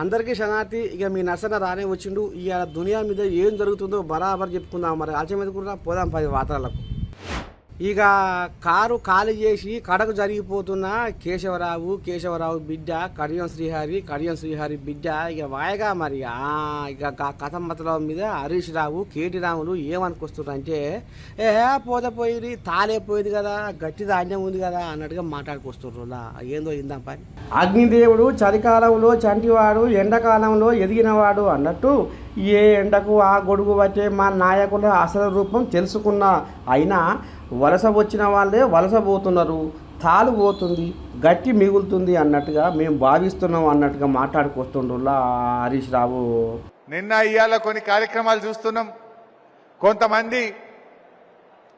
అందరికీ శనార్థి ఇక మీ నర్సన రానే వచ్చిండు. ఇక దునియా మీద ఏం జరుగుతుందో బరాబర్ చెప్పుకుందాం. మరి ఆలస్యం మీద కూడా పోదాం పది వార్తలకు ఇక కారు ఖాళీ చేసి కడకు జరిగిపోతున్న కేశవరావు కేశవరావు బిడ్డ కడియం శ్రీహరి కడియం శ్రీహరి బిడ్డ ఇక వాయగా మరి. ఇక కథ మతలం మీద హరీష్ రావు కేటి రాములు ఏమనుకొస్తున్నారంటే ఏ పోతపోయి పోయి పోయింది కదా గట్టి ధాన్యం ఉంది కదా అన్నట్టుగా మాట్లాడుకొస్తున్నారు ఏందో ఇందాం పని అగ్నిదేవుడు చలికాలంలో చంటివాడు ఎండాకాలంలో ఎదిగినవాడు అన్నట్టు ఏ ఎండకు ఆ గొడుగు వచ్చే మా నాయకుల అసలు రూపం తెలుసుకున్న. అయినా వలస వచ్చిన వాళ్ళే వలస పోతున్నారు తాలు పోతుంది గట్టి మిగులుతుంది అన్నట్టుగా మేము భావిస్తున్నాం అన్నట్టుగా మాట్లాడుకొస్తుండ్రులా హరీష్ రావు. నిన్న ఇవాళ కొన్ని కార్యక్రమాలు చూస్తున్నాం. కొంతమంది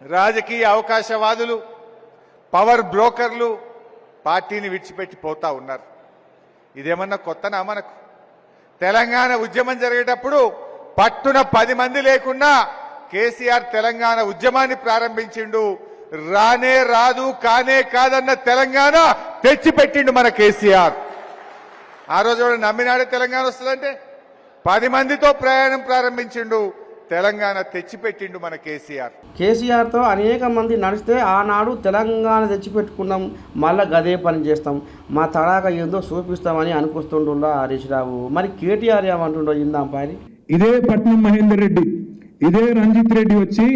రాజకీయ అవకాశవాదులు పవర్ బ్రోకర్లు పార్టీని విడిచిపెట్టి పోతా ఉన్నారు. ఇదేమన్నా కొత్తనా మనకు? తెలంగాణ ఉద్యమం జరిగేటప్పుడు పట్టున పది మంది లేకున్నా కేసీఆర్ తెలంగాణ ఉద్యమాన్ని ప్రారంభించిండు. రానే రాదు కానే కాదన్న తెలంగాణ తెచ్చిపెట్టిండు మన కేసీఆర్. ఆ రోజు కూడా నమ్మినాడే తెలంగాణ వస్తుందంటే? పది మందితో ప్రయాణం ప్రారంభించిండు. తెలంగాణ తెచ్చిపెట్టిండు మన కేసీఆర్. కేసీఆర్తో అనేక మంది నడిస్తే ఆనాడు తెలంగాణ తెచ్చిపెట్టుకున్నాం. మళ్ళా గదే పని చేస్తాం. మా తడాక ఏందో చూపిస్తామని అనుకొస్తుండ్రులా హరీష్ రావు. మరి కేటీఆర్ ఏమంటుండో ఇందాం పని ఇదే పట్నం మహేందర్ రెడ్డి. ఇదే రంజిత్ రెడ్డి వచ్చి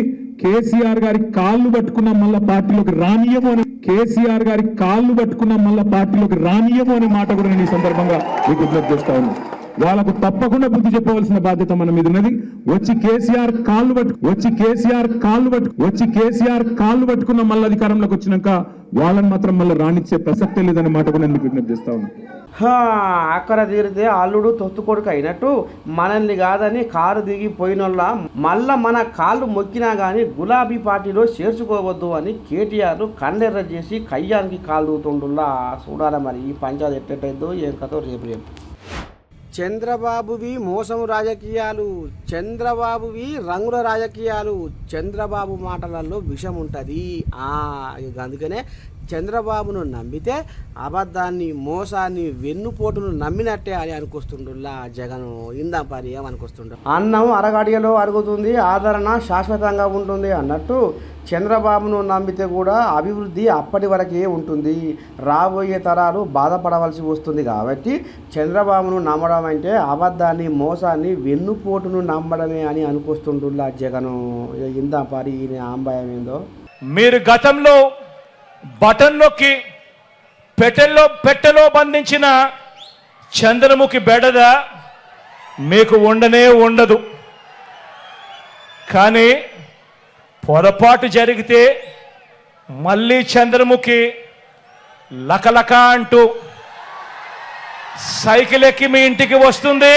కేసీఆర్ గారి కాళ్ళు పట్టుకున్న మళ్ళా పార్టీలోకి రానియము అని కేసీఆర్ గారి కాళ్ళు పట్టుకున్న మళ్ళా పార్టీలోకి రానియము అనే మాట కూడా నేను ఈ సందర్భంగా మీకు విజ్ఞప్తి చేస్తా ఉన్నాను వాళ్ళకు తప్పకుండా బుద్ధి చెప్పవలసిన బాధ్యత మన మీద ఉన్నది. వచ్చి కేసీఆర్ కాళ్ళు పట్టు వచ్చి కేసీఆర్ కాళ్ళు పట్టు వచ్చి కేసీఆర్ కాళ్ళు పట్టుకున్న మళ్ళీ అధికారంలోకి వచ్చినాక వాళ్ళని మాత్రం మళ్ళీ రానిచ్చే ప్రసక్తే లేదనే మాట కూడా నేను విజ్ఞప్తి చేస్తా ఉన్నాను అక్కడ తీరితే అల్లుడు తొత్తు కొడుకు అయినట్టు మనల్ని కాదని కారు దిగి మళ్ళా మన కాళ్ళు మొక్కినా కానీ గులాబీ పార్టీలో చేర్చుకోవద్దు అని కేటీఆర్ కండెర్ర చేసి కయ్యానికి కాలు దూతుండులా చూడాలి మరి ఈ పంచాయతీ ఎట్టయిద్దో ఏం కథో రేపు రేపు. చంద్రబాబువి మోసం రాజకీయాలు చంద్రబాబువి రంగుల రాజకీయాలు చంద్రబాబు మాటలలో విషం ఉంటుంది అందుకనే చంద్రబాబును నమ్మితే అబద్ధాన్ని మోసాన్ని వెన్నుపోటును నమ్మినట్టే అని అనుకొస్తుండుల్లా జగన్. ఇందా పరి ఏమనుకొస్తుండ అన్నం అరగడియలో అరుగుతుంది ఆదరణ శాశ్వతంగా ఉంటుంది అన్నట్టు చంద్రబాబును నమ్మితే కూడా అభివృద్ధి అప్పటి వరకే ఉంటుంది. రాబోయే తరాలు బాధపడవలసి వస్తుంది కాబట్టి చంద్రబాబును నమ్మడం అంటే అబద్ధాన్ని మోసాన్ని వెన్నుపోటును నమ్మడమే అని అనుకొస్తుండుల్లా జగను. ఇక ఇందా పరి ఈయన ఆంబాయం ఏందో? మీరు గతంలో బటన్ నొక్కి పెట్టెల్లో పెట్టెలో బంధించిన చంద్రముఖి బెడద మీకు ఉండనే ఉండదు. కానీ పొరపాటు జరిగితే మళ్ళీ చంద్రముఖి లకలక అంటూ సైకిల్ ఎక్కి మీ ఇంటికి వస్తుంది.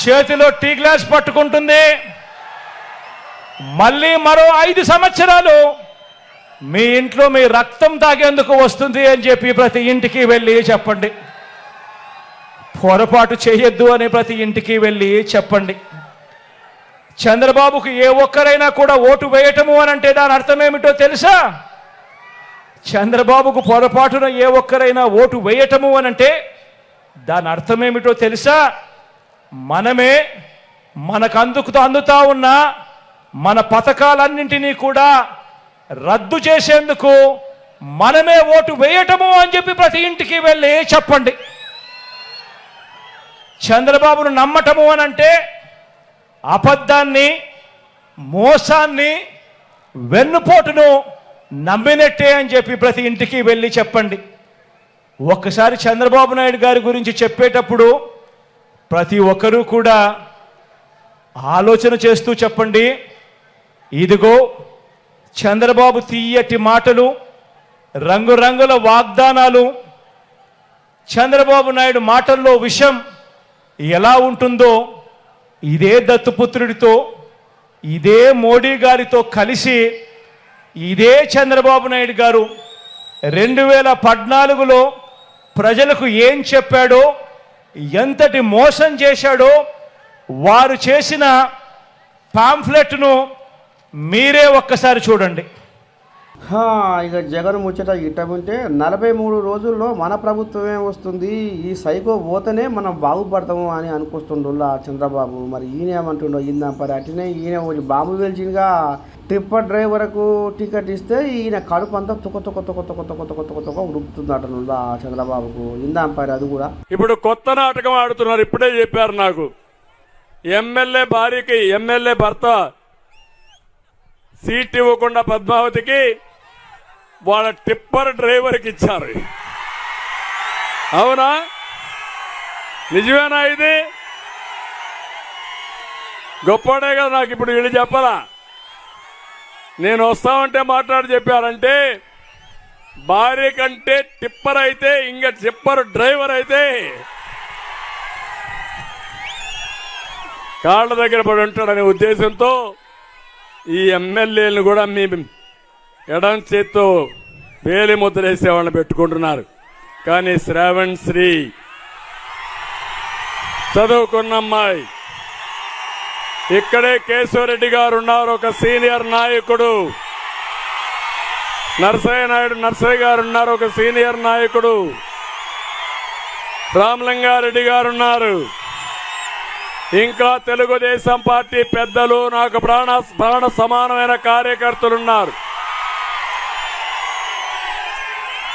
చేతిలో టీ గ్లాస్ పట్టుకుంటుంది. మళ్ళీ మరో ఐదు సంవత్సరాలు మీ ఇంట్లో మీ రక్తం తాగేందుకు వస్తుంది అని చెప్పి ప్రతి ఇంటికి వెళ్ళి చెప్పండి. పొరపాటు చేయొద్దు అని ప్రతి ఇంటికి వెళ్ళి చెప్పండి. చంద్రబాబుకు ఏ ఒక్కరైనా కూడా ఓటు వేయటము అని అంటే దాని అర్థం ఏమిటో తెలుసా? చంద్రబాబుకు పొరపాటున ఏ ఒక్కరైనా ఓటు వేయటము అని అంటే దాని అర్థం ఏమిటో తెలుసా? మనమే మనకు అందుకు అందుతా ఉన్న మన పథకాలన్నింటినీ కూడా రద్దు చేసేందుకు మనమే ఓటు వేయటము అని చెప్పి ప్రతి ఇంటికి వెళ్ళి చెప్పండి. చంద్రబాబును నమ్మటము అని అంటే అబద్ధాన్ని మోసాన్ని వెన్నుపోటును నమ్మినట్టే అని చెప్పి ప్రతి ఇంటికి వెళ్ళి చెప్పండి. ఒక్కసారి చంద్రబాబు నాయుడు గారి గురించి చెప్పేటప్పుడు ప్రతి ఒక్కరూ కూడా ఆలోచన చేస్తూ చెప్పండి. ఇదిగో చంద్రబాబు తీయటి మాటలు రంగురంగుల వాగ్దానాలు చంద్రబాబు నాయుడు మాటల్లో విషం ఎలా ఉంటుందో ఇదే దత్తుపుత్రుడితో ఇదే మోడీ గారితో కలిసి ఇదే చంద్రబాబు నాయుడు గారు రెండు వేల పద్నాలుగులో ప్రజలకు ఏం చెప్పాడో ఎంతటి మోసం చేశాడో వారు చేసిన పాంఫ్లెట్ను మీరే ఒక్కసారి చూడండి. హా, ఇక జగన్ ముచ్చట ఇట్ట ఉంటే నలభై మూడు రోజుల్లో మన ప్రభుత్వమే వస్తుంది. ఈ సైకో పోతేనే మనం బాగుపడతాము అని అనుకొస్తుండుల్లా చంద్రబాబు. మరి ఈయన ఏమంటుండో ఇందాం పరి అట్లనే ఈయన ఒకటి బాంబు వెలిచినగా టిప్పర్ డ్రైవర్కు టికెట్ ఇస్తే ఈయన కడుపు అంతా తుక తుక తుక తుక తుక తుక తుక తుక ఉడుకుతుందటనుల్లా చంద్రబాబుకు? ఇందాం పరి అది కూడా. ఇప్పుడు కొత్త నాటకం ఆడుతున్నారు ఇప్పుడే చెప్పారు నాకు. ఎమ్మెల్యే భార్యకి ఎమ్మెల్యే భర్త సీట్ ఇవ్వకుండా పద్మావతికి వాళ్ళ టిప్పర్ డ్రైవర్కి ఇచ్చారు. అవునా? నిజమేనా ఇది? గొప్పడే కదా నాకు ఇప్పుడు వీళ్ళు చెప్పాలా? నేను వస్తామంటే మాట్లాడి చెప్పారంటే భార్య కంటే టిప్పర్ అయితే ఇంకా టిప్పర్ డ్రైవర్ అయితే కాళ్ళ దగ్గర పడి ఉంటాడనే ఉద్దేశంతో ఈ ఎమ్మెల్యేలను కూడా మీ ఎడం చేత్తో వేలి ముద్రేసే వాళ్ళని పెట్టుకుంటున్నారు. కానీ శ్రావణ్ శ్రీ చదువుకున్న అమ్మాయి. ఇక్కడే కేశవరెడ్డి గారు ఉన్నారు ఒక సీనియర్ నాయకుడు. నరసయ్య నాయుడు నర్సయ్య గారు ఉన్నారు ఒక సీనియర్ నాయకుడు. రామలింగారెడ్డి గారు ఉన్నారు. ఇంకా తెలుగుదేశం పార్టీ పెద్దలు నాకు ప్రాణ ప్రాణ సమానమైన కార్యకర్తలు ఉన్నారు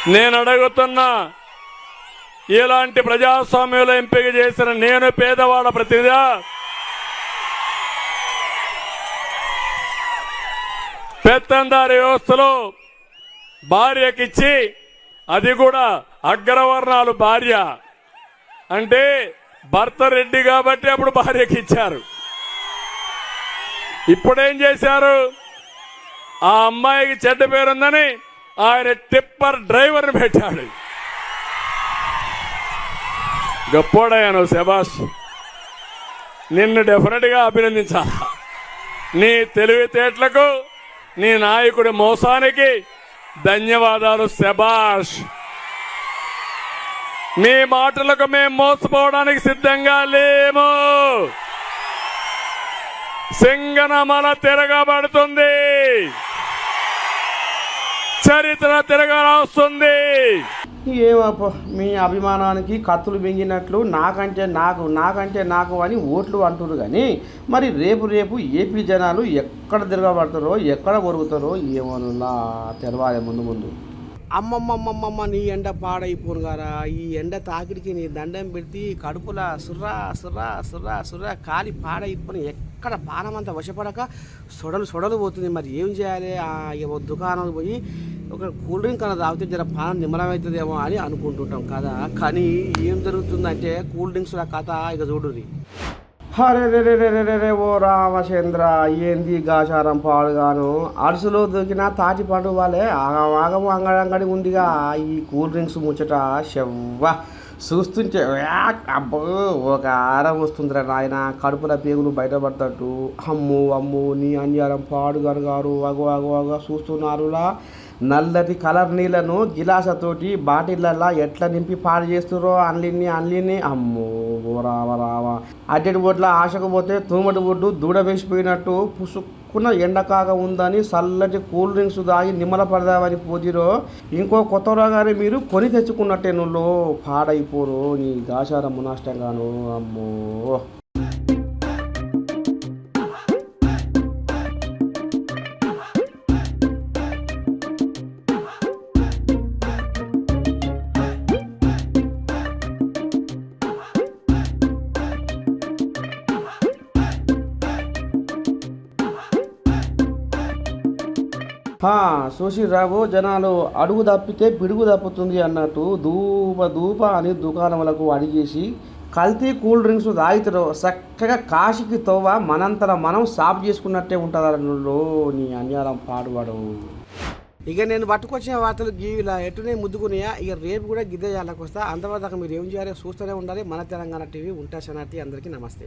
నేను అడుగుతున్నా ఇలాంటి ప్రజాస్వామ్యంలో ఎంపిక చేసిన నేను పేదవాడ ప్రతినిధా? పెత్తందారి వ్యవస్థలో భార్యకిచ్చి అది కూడా అగ్రవర్ణాలు భార్య. అంటే భర్త రెడ్డి కాబట్టి అప్పుడు భార్యకి ఇచ్చారు. ఇప్పుడేం చేశారు? ఆ అమ్మాయికి చెడ్డ పేరుందని ఆయన టిప్పర్ డ్రైవర్ని పెట్టాడు. గొప్పోడయ్యాను శబాష్ నిన్ను డెఫినెట్గా అభినందించాలి నీ తెలివితేటలకు నీ నాయకుడి మోసానికి ధన్యవాదాలు శబాష్ మీ మాటలకు మేము మోసపోవడానికి సిద్ధంగా లేము. సింగనమల తిరగబడుతుంది. చరిత్ర తిరగరాస్తుంది. ఏమప్ప మీ అభిమానానికి కత్తులు మింగినట్లు నాకంటే నాకు నాకంటే నాకు అని ఓట్లు అంటున్నారు కానీ మరి రేపు రేపు ఏపీ జనాలు ఎక్కడ తిరగబడతారో ఎక్కడ కొరుగుతారో ఏమోనున్నా తెలవాలి ముందు ముందు. అమ్మమ్మమ్మమ్మమ్మ నీ ఎండ పాడైపోను గారా. ఈ ఎండ తాకిడికి నీ దండం పెడితే కడుపుల సుర్రా సుర్రా సుర్రా సుర్రా కాలి పాడైపోను. ఎక్కడ పానమంతా వశపడక సొడలు సొడలు పోతుంది. మరి ఏం చేయాలి? ఆ ఏవో దుకాణం పోయి ఒక కూల్ డ్రింక్ అన్న తాగితే జర పానం నిమ్మలమవుతుందేమో అని అనుకుంటుంటాం కదా. కానీ ఏం జరుగుతుందంటే కూల్ డ్రింక్స్ కథ ఇక చూడుది హరే రే రే రే రే రే ఓ రామచంద్ర ఏంది గాచారం పాడుగాను? అరుసులో దొరికిన తాటి పండు వాళ్ళే ఆగం ఆగము అంగడంగడి ఉందిగా. ఈ కూల్ డ్రింక్స్ ముచ్చట చెవ్వ చూస్తుంటే అబ్బో ఒక ఆరం వస్తుందిరా నాయన. కడుపుల పేగులు బయటపడతట్టు. అమ్ము అమ్ము నీ అన్యారం పాడుగారు గారు. అగో అగో అగో చూస్తున్నారులా నల్లటి కలర్ నీళ్ళను గిలాసతోటి బాటిళ్ళల్లా ఎట్లా నింపి పాడు చేస్తురో అన్లిని అన్లిని అమ్మో రావా రావా అడ్డటి బొడ్ల ఆశకు పోతే తూమటి బొడ్డు దూడ వేసిపోయినట్టు పుసుక్కున్న ఎండకాగా ఉందని చల్లటి కూల్ డ్రింక్స్ తాగి నిమ్మల పడదామని పోతిరో. ఇంకో కొత్త రోగాన్ని మీరు కొని తెచ్చుకున్నట్టే నువ్వు పాడైపోరు నీ గాశారం మునాష్టంగాను అమ్మో. చూసిర్రావు జనాలు అడుగు తప్పితే పిడుగు తప్పుతుంది అన్నట్టు ధూప ధూప అని దుకాణములకు అడిగేసి కల్తీ కూల్ డ్రింక్స్ తాగుతారు చక్కగా కాశీకి తోవ మనంతర మనం సాఫ్ చేసుకున్నట్టే ఉంటుందన్నో నీ అన్యాలం పాడువాడు. ఇక నేను పట్టుకొచ్చిన వార్తలు గీవిలా ఎటునే ముద్దుకున్నాయా ఇక రేపు కూడా గిద్దే జాలకు వస్తా. అంతవరకు మీరు ఏం చేయాలి చూస్తూనే ఉండాలి. మన తెలంగాణ టీవీ ఉంటా శనార్థి అందరికీ నమస్తే.